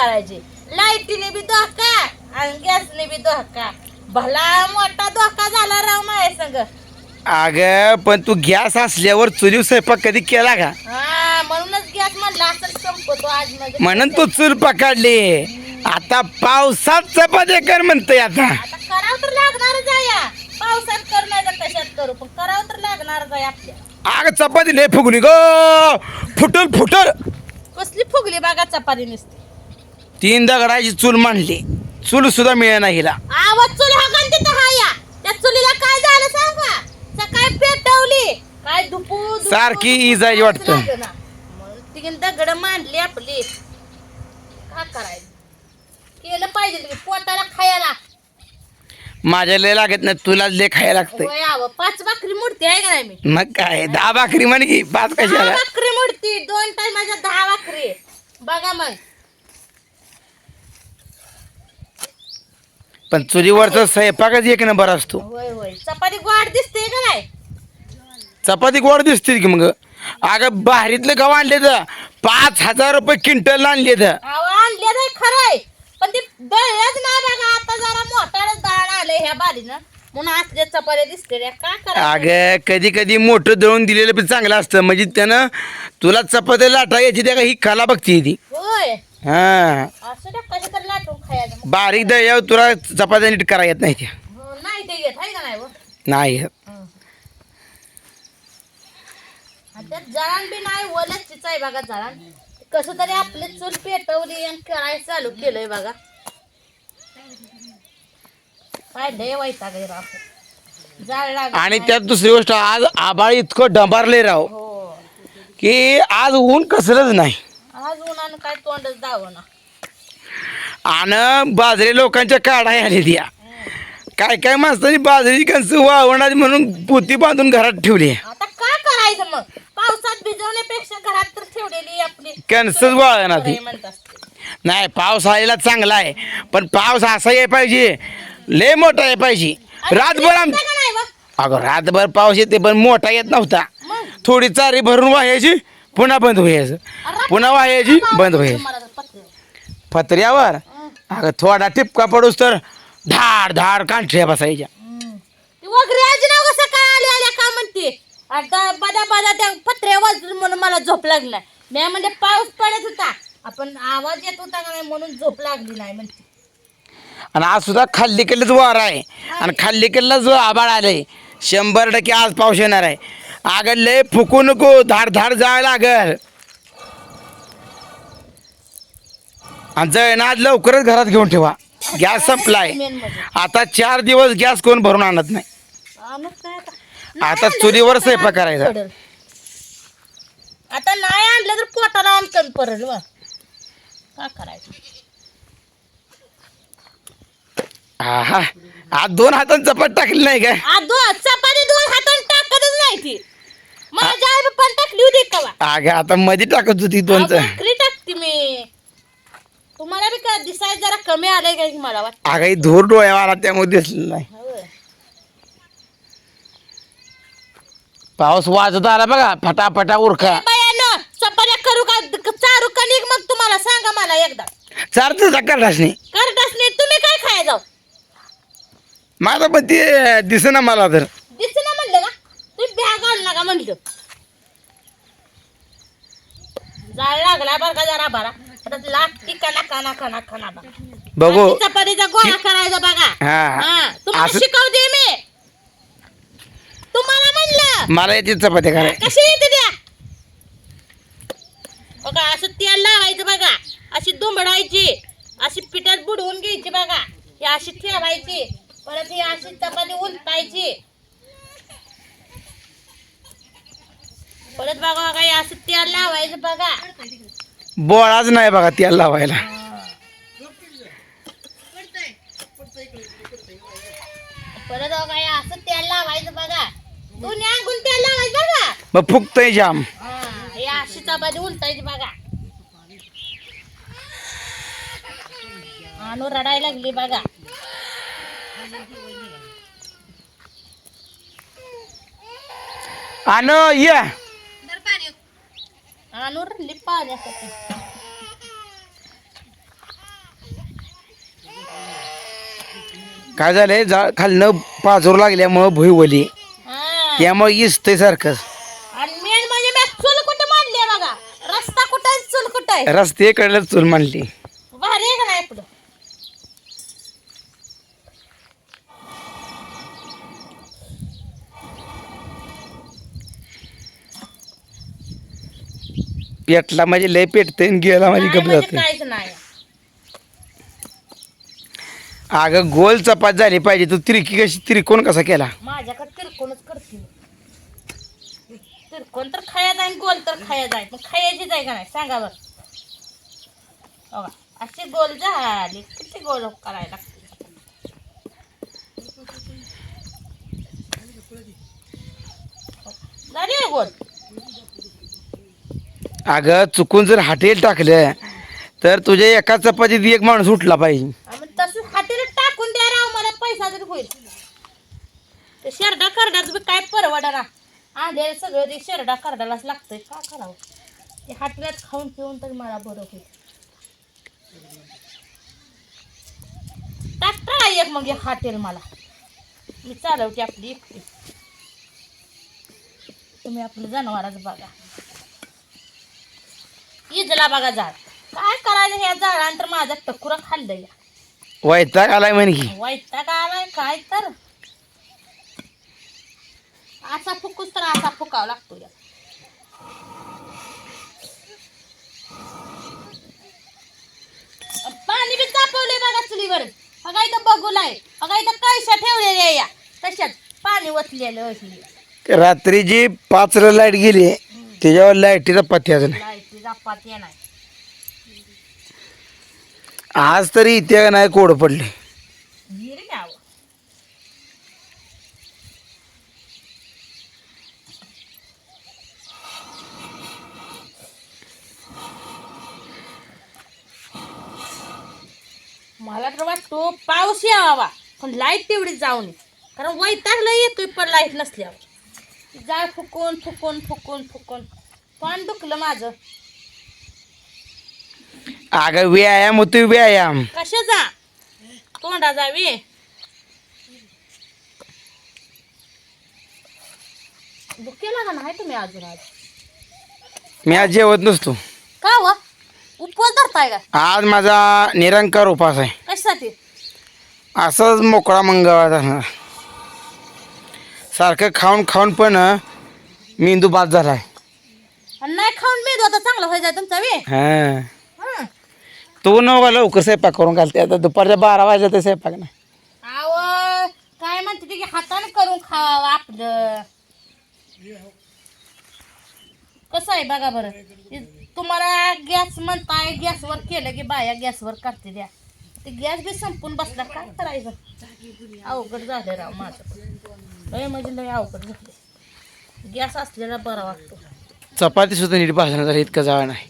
करायची. लाईटीने बी धोका आणि गॅसने बी धोका. भला मोठा धोका झाला राव माझ्या संग. अगं पण तू गॅस असल्यावर चुलीव स्वयंपाक कधी केला का? हा म्हणूनच गॅस म्हणला असं संपतो आज म्हणून तू चूल पकडली. आता पावसात चपात्या कर म्हणतोय आता. आता करावं तर लागणारच आहे या. पावसात कर नाही तर कशात करू? पण करावं तर लागणारच आहे आपल्या. अगं चपाती लय फुगली ग. फुटल फुटल. कसली फुगली बघा चपाती नुसती. तीन दगडाची चूल मांडली. चूल सुद्धा मिळेना हिला. आवाज चुली हा गण तिथं हा या? त्या चुलीला काय झालं सांगा? सकाळी पेटवली. काय धुपू, सारखी काहीच वाटतं. लागेना. म्हणून तिघीन दगड मांडली आपली. काय करायचं? केलं पाहिजे की पोटाला खायला. माझ्या लय लागत नाही तुला लय खायला लागतंय. वय आव पाच भाकरी मूर्ती आहे का नाही मी? मग काय दहा भाकरी म्हण की पाच दहा कशाला? भाकरी मूर्ती दोन टायमाच्या दहा भाकरी. बघा मग. पण चुलीवरचा स्वयंपाकच एक नंबर असतो. होय होय. चपाती गोड दिसते का नाही? चपाती गोड दिसते की मग? अगं बाहेरीतलं गव्हा आणले तर पाच हजार रुपये क्विंटल आणले तर अहो आणले नाही खरंय. पण ते दळलंच नाही बघा. आता जरा मोठाच दळण आलंय ह्या बारीनं. म्हणून असल्या चपात्या दिसते रे. का करायचं? अगं कधी कधी मोठं दळून दिलेलं पण चांगलं असतं. म्हणजे त्यानं तुला चपात्या लाटा यायची त्या ही कला बघती ती. होय. हा. असं त्या कशा तर बारीक दह्यावर तुला चपात्या नीट करा येत नाही त्या हो, नाही ते घेत आहे का नाही हो? नाही येत. आणि त्यात जळण बी नाही ओलच आहे बघा जळण. कसं तरी आपली चूल पेटवली आणि करायला चालू केलंय बघा. काय लय आहे जाळ आणि. त्यात दुसरी गोष्ट आज आबाळ इतकं डंबारले राव हो. की आज ऊन कसलंच नाही. आज उन्हानं काय तोंडच दावं ना आणि बाजरी लोकांच्या काढाय आली त्या काय काय माणसांनी बाजरी कणस वावणार म्हणून पोती बांधून घरात ठेवली आता काय करायचं मग? पावसात भिजवण्यापेक्षा घरात तर ठेवलेली आपली. कणसच वाळणार ती. नाही पाऊस आलेला चांगला आहे. पण पाऊस असा ये पाहिजे लय मोठा ये पाहिजे. रातभर आम? अगं रातभर पाऊस येते पण मोठा येत नव्हता. थोडी चारी भरून वाहायची पुन्हा बंद व्हायचं. पुन्हा वाहायची बंद व्हायची. पत्र्यावर. अगं थोडा टिपका पडूस तर धाड धाड कांठ्या बसायच्या. ती वगैरे आजी नाव कसं काय आली आल्या का म्हणते? आता बदा बदा त्या पत्र्या वाजून म्हणून मला झोप लागली. मी म्हणजे पाऊस पडत होता. आपण आवाज येत होता का नाही म्हणून झोप लागली नाही म्हणते. आणि आज सुद्धा खाल्ली केलेच वार आहे. आणि खाल्ली केलेला जो आबाळ आलंय शंभर टक्के आज पाऊस येणार आहे. अगं लय फुकू नको धाड धाड जायला लागल. आणि जळण आज लवकरच घरात घेऊन ठेवा. गॅस संपलाय. म्हणजे. आता चार दिवस गॅस कोण भरून आणत नाही. आणत नाही आता. चुलीवर स्वयंपाक करायचा. पडेल. आता नाही आणलं तर पोटाला पडेल व काय करायचं? हा आज दोन हातांनी चपात टाकली नाही काय? आ, दो- चपाती दोन हाताने टाकतच नाही ती. माझ्या आई पण टाकली होती कवा. अगं आता मध्ये टाकत होती दोन भाकरी टाकते मी. तुम्हाला बी का दिसाय जरा कमी आलंय का मला वाटत? ही धूर डोळ्यावर आला त्यामुळे दिसलं नाही. पाऊस वाजत आला बघा फटाफटा उरका. बायानो चपात्या करू का? चारू का निघ मग तुम्हाला? सांगा मला एकदा. चारच टाकलाच नाही करताच नाही तुम्ही काय खाय जाऊ? माझं पण ते दिसेना मला तर. ना म्हणलं का? तुम्ही बॅग आणू नका म्हणलं. जाळ लागला बरं का जरा बरा. लागती कना कना कना कना बघा. चपातीचा गोळा करायचा बघा. हा. हा. तुम्हाला शिकवते मी. तुम्हाला म्हणलं. मला येते चपात्या कराय कशी येते द्या बघा असं तेल लावायचं बघा. अशी दुमडायची अशी पिठात बुडवून घ्यायची बघा. ही अशी ठेवायची. परत ही अशी चपाती उलटायची परत बघा बघा हे असं तेल लावायचं बघा. बोळाच नाही बघा तेल लावायला. परत बघा हे असं तेल लावायचं बघा. दोन्ही अंगून तेल लावायचं बघा मग फुकतय जाम. हा, हे अशी चपाती उलटायची बघा. आणू रडायला लागली बघा. आणि ये. आणूरली पाण्यासाठी काय झालंय? जा खालनं पाजूर लागल्यामुळं भुईवली हा. त्यामुळे इसतंय सारखं. आणि मेन म्हणजे रस्ते कडलं चूल मांडली पेटला म्हणजे लय पेटतंय आणि गेला म्हणजे नाही गप म्हणजे जाते काहीच नाही. अगं गोल चपात झाली पाहिजे. तू तिरकी कशी तिरकोण कसा केला? माझ्याकडे तिरकोणच करते मी. तिरकोण तर खाया जाईल गोल तर खाया जाईल मग खायची जाय का नाही? सांगा बरं. बघा अशी गोल झाली किती गोल करायला लागते. झाली गोल? अगं चुकून जर हॉटेल टाकलं तर तुझ्या एका चपातीत एक माणूस उठला पाहिजे. मग तसं हातीला टाकून द्या राव मला पैसा तरी होईल. ते शेरडा करडाच बी काय परवडा ना आंधे सगळं ते शेरडा करडालाच लागतंय. का करावं? ते हाटल्यात खाऊन पिऊन तर मला बरं होईल. टाकता एक मग एक हाटेल मला. मी चालवते आपली एकटी. तुम्ही आपलं जनावरच बघा. इजला बघा झाड. काय करायचं ह्या झाडानंतर माझा टकुरा खाल्लं या. वैताग आलाय म्हणे की. वैताग आलाय काय तर? असा फुकूस तर असा फुकावा लागतो या. पाणी बी तापवलंय बघा चुलीवर. बघा इथं बघूलाय. बघा इथं कैशा ठेवलेल्या या. तशात पाणी ओतलेलं रात्री जी पाचला लाइट गेली त्याच्यावर लाईटीचा पत्त्याच नाही. आज तरी इथे नाही कोड पडले. गिरी घ्यावं. मला तर वाटतो पाऊस यावा पण लाइट तेवढी जाऊ नये. कारण वैतागला येतोय पण लाइट नसल्यावर. जाय फुकून फुकून फुकून फुकून. पण दुखलं माझं. अगं व्यायाम होतोय व्यायाम. कशा जा तोंडा जावी केला का नाही तुम्ही अजून आज? मी आज जेवत नसतो. का व? उपवास धरताय का? आज माझा निरंकार उपास आहे. कशासाठी? असंच मोकळा मंगळवार असणार सारखं खाऊन खाऊन पण मेंदू बाद झालाय. आणि नाही खाऊन मेदू आता चांगला व्हायचा तुमचा वे हं. तू नव्हा लवकर स्वयंपाक करून घालते. आता दुपारच्या बारा वाजल्या तर स्वयंपाक नाही. आव काय म्हणते ते की हाताने करून खावा आपलं. कसं आहे बघा बरं. तुम्हाला गॅस म्हणताय गॅसवर केलं की बाया गॅसवर करते द्या. ते गॅस बी संपून बसला काय करायचं? अवघड झालं राव माझं लय म्हणजे लय अवघड झालं गॅस असलेला बरा वाटतो. चपाती सुद्धा नीट भाजणार झाली इतकं जाळ नाही.